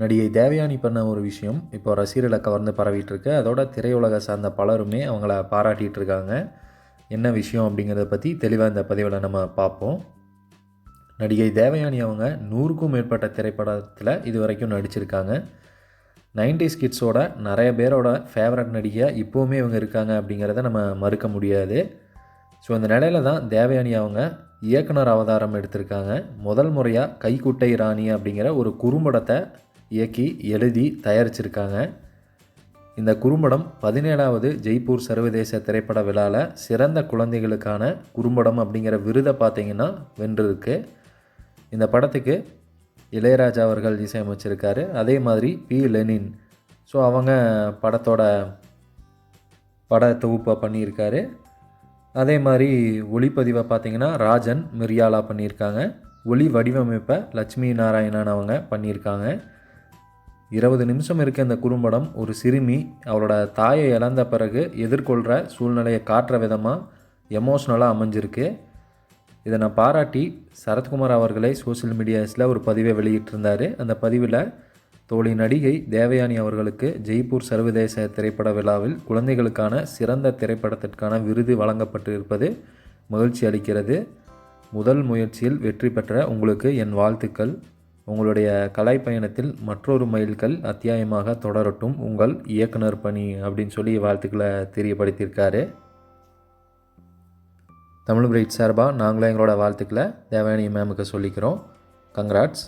நடிகை தேவயானி பண்ண ஒரு விஷயம் இப்போ ரசிகர்களை கவர்ந்து பரவிட்டு இருக்கு அதோட திரையுலக சார்ந்த பலருமே அவங்கள பாராட்டிட்டு இருக்காங்க. என்ன விஷயம் அப்படிங்கிறத பற்றி தெளிவாக இந்த பதிவில் நம்ம பார்ப்போம். நடிகை தேவயானி அவங்க நூறுக்கும் மேற்பட்ட திரைப்படத்தில் இது வரைக்கும் நடிச்சிருக்காங்க. 90s கிட்ஸோட நிறைய பேரோட ஃபேவரட் நடிகையாக இப்போவுமே இவங்க இருக்காங்க அப்படிங்கிறத நம்ம மறுக்க முடியாது. ஸோ இந்த நிலையில தான் தேவயானி அவங்க இயக்குனர் அவதாரம் எடுத்திருக்காங்க. முதல் முறையாக கைக்குட்டை ராணி அப்படிங்கிற ஒரு குறும்படத்தை இயக்கி எழுதி தயாரிச்சிருக்காங்க. இந்த குறும்படம் பதினேழாவது ஜெய்ப்பூர் சர்வதேச திரைப்பட விழாவில் சிறந்த குழந்தைகளுக்கான குறும்படம் அப்படிங்கிற விருதை பார்த்தீங்கன்னா வென்றிருக்கு. இந்த படத்துக்கு இளையராஜா அவர்கள் இசையமைச்சிருக்காரு. அதே மாதிரி பி. லெனின். ஸோ அவங்க படத்தோட பட தொகுப்பை பண்ணியிருக்காரு. அதே மாதிரி ஒளிப்பதிவை பார்த்தீங்கன்னா ராஜன் மிரியாலா பண்ணியிருக்காங்க. ஒளி வடிவமைப்பை லட்சுமி நாராயணன் அவங்க பண்ணியிருக்காங்க. இருபது நிமிஷம் இருக்க இந்த குறும்படம் ஒரு சிறுமி அவளோட தாயை இழந்த பிறகு எதிர்கொள்கிற சூழ்நிலையை காட்டுற விதமாக எமோஷ்னலாக அமைஞ்சிருக்கு. இதை நான் பாராட்டி சரத்குமார் அவர்களை சோஷியல் மீடியாஸில் ஒரு பதிவை வெளியிட்டிருந்தார். அந்த பதிவில் தோழி நடிகை தேவயானி அவர்களுக்கு ஜெய்ப்பூர் சர்வதேச திரைப்பட விழாவில் குழந்தைகளுக்கான சிறந்த திரைப்படத்திற்கான விருது வழங்கப்பட்டு இருப்பது மகிழ்ச்சி அளிக்கிறது. முதல் முயற்சியில் வெற்றி பெற்ற உங்களுக்கு என் வாழ்த்துக்கள். உங்களுடைய கலை பயணத்தில் மற்றொரு மைல்கல் அத்தியாயமாக தொடரட்டும் உங்கள் இயக்குனர் பணி அப்படின்னு சொல்லி வாழ்த்துக்களை தெரியப்படுத்தியிருக்காரு. தமிழ் பிரைட் சார்பாக நாங்களும் எங்களோட வாழ்த்துக்களை தேவயானி மேமுக்கு சொல்லிக்கிறோம். கங்க்ராட்ஸ்